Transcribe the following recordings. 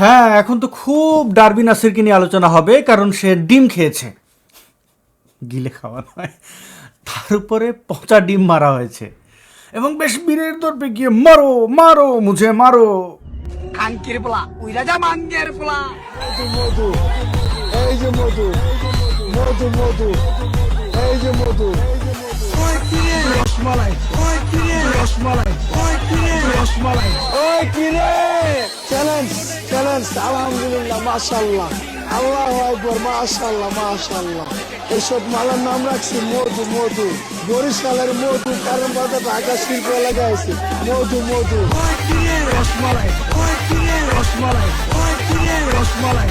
হ্যাঁ এখন তো খুব ডারবি নাসিরকে নিয়ে আলোচনা হবে কারণ সে ডিম খেয়েছে। গিলে খাওয়া নয়। তার উপরে পচা ডিম মারা হয়েছে। এবং বেশ বীরের দর্পে গিয়ে মারো মারো মুঝে মারো। খানকির পোলা উইরা যা মাঙ্গের পোলা। মধু এই যে মধু মধু মধু এই যে মধু রসমালাই। রসমালাই রসমালাই ওই কিরে চ্যালেঞ্জ চ্যালেঞ্জ। আলহামদুলিল্লাহ মাশাল্লাহ আল্লাহ আকবর মাশাল্লাহ মাশাল্লাহ এইসব মালার নাম রাখছি মধু মধু। বরিশালের মধু কারণ বাজার ঢাকা শিল্প এলাকায় আছে। মধু মধু। রসমালাই রসমালাই রসমালাই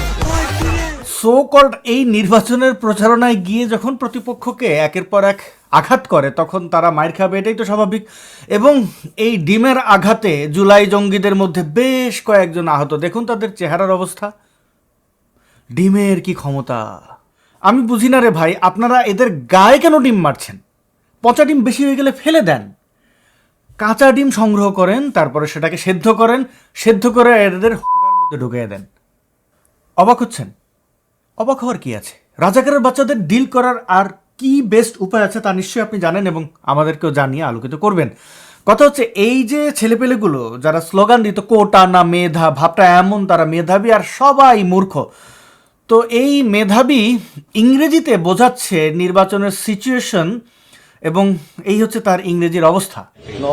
সো কল্ড এই নির্বাচনের প্রচারণায় গিয়ে যখন প্রতিপক্ষকে একের পর এক আঘাত করে, তখন তারা মাইর খাবে, এটাই তো স্বাভাবিক। এবং এই ডিমের আঘাতে জুলাই জঙ্গিদের মধ্যে বেশ কয়েকজন আহত। দেখুন তাদের চেহারার অবস্থা। ডিমের কি ক্ষমতা? আমি বুঝি না রে ভাই, আপনারা এদের গায়ে কেন ডিম মারছেন? পচা ডিম বেশি হয়ে গেলে ফেলে দেন। কাঁচা ডিম সংগ্রহ করেন, তারপরে সেটাকে সেদ্ধ করেন, সেদ্ধ করে এদের মধ্যে ঢুকিয়ে দেন। অবাক হচ্ছেন? অবাক হওয়ার কি আছে? রাজাকারের বাচ্চাদের ডিল করার আর কি বেস্ট উপায় আছে তা নিশ্চয়ই আপনি জানেন এবং আমাদেরকেও জানিয়ে আলোকিত করবেন। কথা হচ্ছে, এই যে ছেলেপেলেগুলো যারা স্লোগান দিত, কোটা না মেধা, ভাবটা এমন তারা মেধাবী আর সবাই মূর্খ। তো এই মেধাবী ইংরেজিতে বোঝাচ্ছে নির্বাচনের সিচুয়েশন এবং এই হচ্ছে তার ইংরেজির অবস্থা।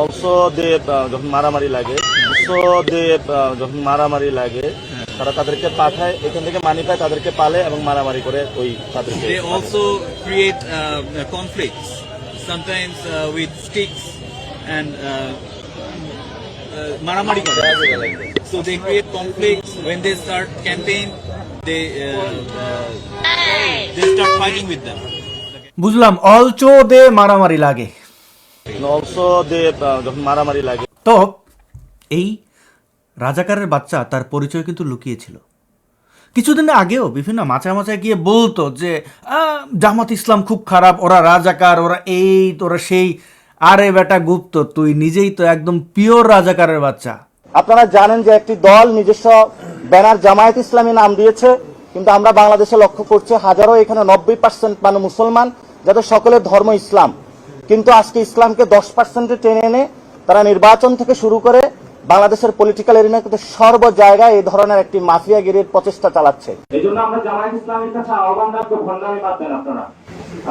অলসো যখন মারামারি লাগে অলসো যখন মারামারি লাগে তারা তাদেরকে পাঠায় এখান থেকে মানি পায় তাদেরকে পালে এবং মারামারি করে ওই তাদেরকে they create conflicts sometimes with sticks and মারামারি করে। বুঝলাম অলসো দে মারামারি লাগে। অলসো দে uh, মারামারি লাগে তো এই রাজাকারের বাচ্চা তার পরিচয় কিন্তু লুকিয়েছিল। কিছুদিন আগেও বিভিন্ন মাচা মাচায় গিয়ে বলতো যে "আহ, জামাত ইসলাম খুব খারাপ ওরা রাজাকার ওরা এই ওরা সেই। আরে বেটা গুপ্ত তুই নিজেই তো একদম পিওর রাজাকারের বাচ্চা। আপনারা জানেন যে একটি দল নিজস্ব ব্যানার জামায়াত ইসলামী নাম দিয়েছে কিন্তু আমরা বাংলাদেশে লক্ষ্য করছি হাজারো এখানে নব্বই পার্সেন্ট মানে মুসলমান যাদের সকলের ধর্ম ইসলাম। কিন্তু আজকে ইসলামকে দশ পার্সেন্টে টেনে এনে তারা নির্বাচন থেকে শুরু করে বাংলাদেশের পলিটিক্যাল এরিনাতে সর্ব জায়গায় এই ধরনের একটি মাফিয়াগিরির প্রচেষ্টা চালাচ্ছে। এই জন্য আমরা জামায়াত ইসলামের কাছে আহ্বান রাখব ভণ্ডামি বাদ দেন আপনারা।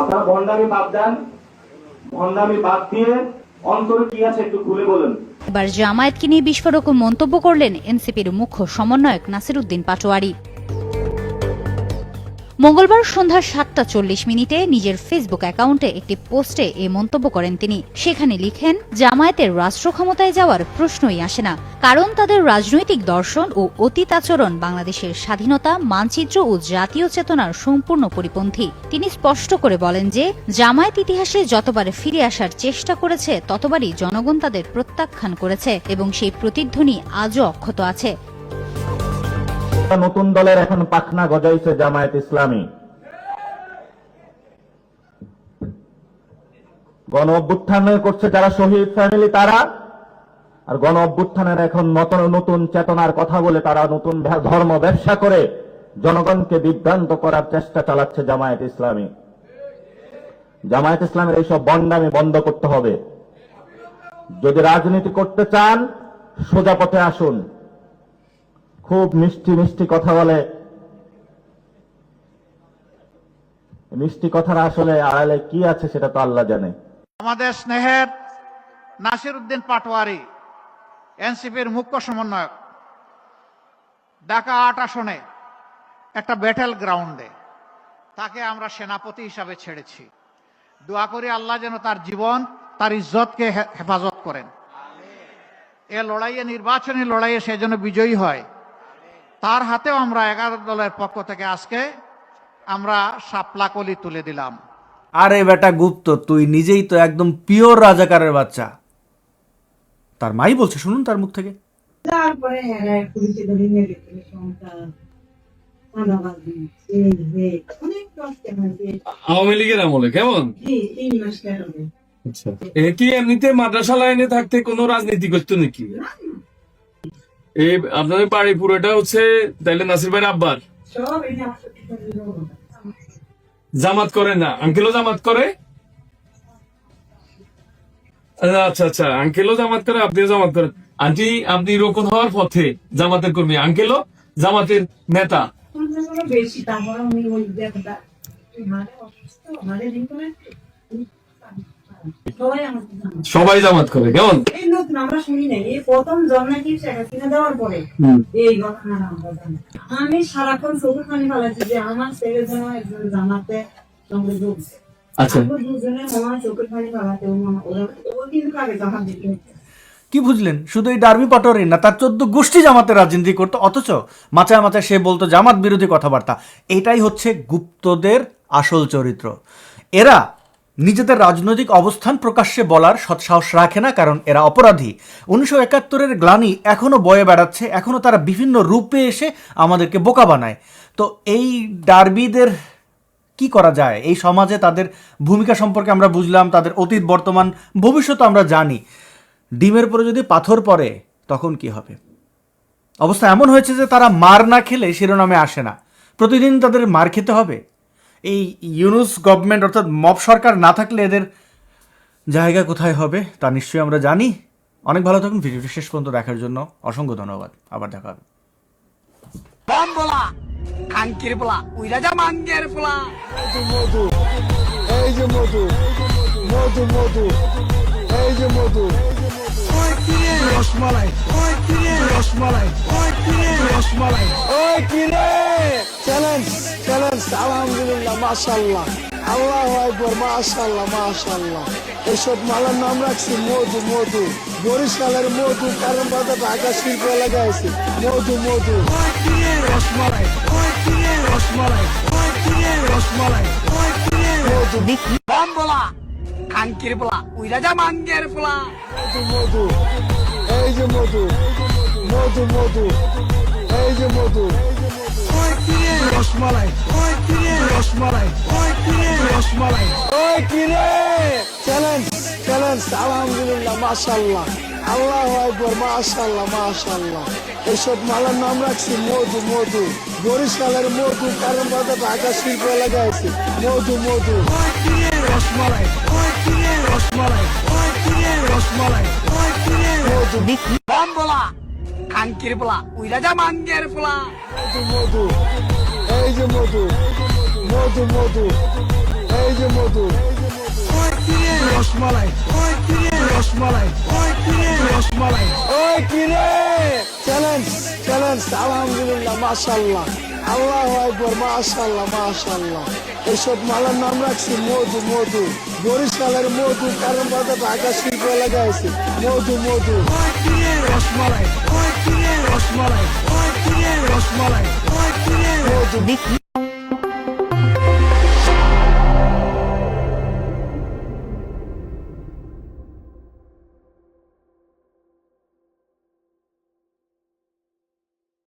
আপনারা ভণ্ডামি বাদ দেন ভণ্ডামি বাদ দিয়ে অন্তরে কি আছে একটু খুলে বলেন। এবার জামায়াতকে নিয়ে বিস্ফোরক মন্তব্য করলেন এনসিপির মুখ্য সমন্বয়ক নাসিরউদ্দিন পাটোয়ারি। মঙ্গলবার সন্ধ্যা সাতটা চল্লিশ মিনিটে নিজের ফেসবুক অ্যাকাউন্টে একটি পোস্টে এ মন্তব্য করেন তিনি। সেখানে লিখেন, জামায়াতের রাষ্ট্র ক্ষমতায় যাওয়ার প্রশ্নই আসে না। কারণ তাদের রাজনৈতিক দর্শন ও অতীত আচরণ বাংলাদেশের স্বাধীনতা, মানচিত্র ও জাতীয় চেতনার সম্পূর্ণ পরিপন্থী। তিনি স্পষ্ট করে বলেন যে, জামায়াত ইতিহাসে যতবার ফিরে আসার চেষ্টা করেছে, ততবারই জনগণ তাদের প্রত্যাখ্যান করেছে এবং সেই প্রতিধ্বনি আজও অক্ষত আছে। নতুন দলের এখন পাখনা গজাইছে জামায়াত ইসলামী। গণ অভ্যুত্থান করছে যারা শহীদ ফ্যামিলি তারা, আর গণ অভ্যুত্থানের এখন নতুন নতুন চেতনার কথা বলে তারা নতুন ধর্ম ব্যবসা করে জনগণকে বিভ্রান্ত করার চেষ্টা চালাচ্ছে জামায়াত ইসলামী। জামায়াত ইসলামের এইসব বন্ডামি বন্ধ করতে হবে। যদি রাজনীতি করতে চান, সোজা পথে আসুন। খুব মিষ্টি মিষ্টি কথা বলে। মিষ্টি কথার আসলে আড়ালে কি আছে সেটা তো আল্লাহ জানে। আমাদের স্নেহের নাসির উদ্দিন পাটোয়ারি, এনসিপির মুখ্য সমন্বয়ক, ঢাকা আট আসনে একটা ব্যাটেল গ্রাউন্ডে তাকে আমরা সেনাপতি হিসাবে ছেড়েছি। দোয়া করি আল্লাহ যেন তার জীবন, তার ইজ্জতকে হেফাজত করেন। এ লড়াইয়ে, নির্বাচনী লড়াইয়ে সে যেন বিজয়ী হয়। তার হাতেও আমরা এগারো দলের পক্ষ থেকে আজকে আমরা সাপলাকলি তুলে দিলাম। আরে বেটা গুপ্ত তুই নিজেই তো একদম পিওর রাজাকারের বাচ্চা। তার মাই বলছে শুনুন তার মুখ থেকে। তারপরে আওয়ামী লীগের আমলে কেমন? এ কি এমনিতে মাদ্রাসা লাইনে থাকতে কোনো রাজনীতি করতো নাকি? এই আপনাদের বাড়ি পুরোটা হচ্ছে তাইলে নাসির ভাইয়ের আব্বার? জামাত করে না আঙ্কেলও জামাত করে? আচ্ছা আচ্ছা আঙ্কেলও জামাত করে আপনিও জামাত করেন। আন্টি আপনি রোকন হওয়ার পথে জামাতের কর্মী আঙ্কেলও জামাতের নেতা? বেশি সবাই জামাত করে কেমন? আমরা শুনি নাই এই প্রথম জন্মে কি দেওয়ার পরে। এই ঘটনাটা আমরা জানি আমি সারাক্ষণ চোখে পানি ফেলাচ্ছি যে আমার ছেলে যেন একজন জানাতে সঙ্গে যোগছে আচ্ছা। দুজনে চোখের পানি ফেলাতে ওরা- ও কিন্তু আগে জাহাজ দিতে কি বুঝলেন? শুধু এই ডার্বি পটোয়ারি না তার চোদ্দ গোষ্ঠী জামাতে রাজনীতি করতো অথচ মাচায় মাচায় সে বলতো জামাত বিরোধী কথাবার্তা। এটাই হচ্ছে গুপ্তদের আসল চরিত্র। এরা নিজেদের রাজনৈতিক অবস্থান প্রকাশ্যে বলার সৎসাহস রাখে না, কারণ এরা অপরাধী। উনিশশো একাত্তরের গ্লানি এখনও বয়ে বেড়াচ্ছে এখনও তারা বিভিন্ন রূপে এসে আমাদেরকে বোকা বানায়। তো এই ডার্বিদের কি করা যায়? এই সমাজে তাদের ভূমিকা সম্পর্কে আমরা বুঝলাম, তাদের অতীত, বর্তমান, ভবিষ্যৎ আমরা জানি। ডিমের পরে যদি পাথর পড়ে, তখন কি হবে? অবস্থা এমন হয়েছে যে তারা মার না খেলে শিরোনামে আসে না। প্রতিদিন তাদের মার খেতে হবে। এই ইউনুস গভর্নমেন্ট অর্থাৎ মব সরকার না থাকলে এদের জায়গা কোথায় হবে তা নিশ্চয়ই আমরা জানি অনেক ভালো থাকুন ভিডিওটি শেষ পর্যন্ত দেখার জন্য অসংখ্য ধন্যবাদ আবার দেখা হবে বম বলা মধু এই যে মধু মধু মধু এই যে মধু রসমালাই রসমালাই। ওই কিরে রসমালাই। ওই কিরে? Challenge challenge. আলহামদুলিল্লাহ মাশাল্লাহ আল্লাহ আকবর মাশাল্লাহ মাশাল্লাহ এসব মালার নাম রাখছি মধু মধু। বরিশালের মধু কারণ বাজার ঢাকা শিল্প এলাকায় আছে মধু। মধু রসমালাই। রসমালাই। রসমালাই। মধু। বম বলা কানকির পোলা ওই রাজা মানগের পোলা মধু মধু। এই যে মধু। মধু মধু। এই যে মধু। ওই কিরে রসমালাই। ওই কিরে রসমালাই। ওই কিরে রসমালাই ওই কিরে চ্যালেঞ্জ চ্যালেঞ্জ আলহামদুলিল্লাহ মাশাল্লাহ আল্লাহ আকবর মাশাল্লাহ মাশাল্লাহ এসব মালার নাম রাখছি মধু মধু। বরিশালের মধু কারণ বাজার ঢাকা শিল্প এলাকায় আছে। মধু মধু। ওই রসমালাই। রসমালাই। রসমালাই। মধু। বলা কানকির পোলা ওই রাজা মানগের পোলা। মধু এই যে মধু মধু মধু এই যে মধু। রসমালাই রসমালাই রসমালাই। ওই কিরে? চ্যালেঞ্জ চ্যালেঞ্জ আলহামদুলিল্লাহ মাশাল্লাহ আল্লাহ আকবর মাশাল্লাহ মাশাল্লাহ এসব মালার নাম রাখছি মধু মধু। বরিশালের মধু কারণ বাজার ঢাকা শিল্প এলাকায় আছে। মধু মধু। রসমালাই। রসমালাই রসমালাই। মধু কিরে মধু।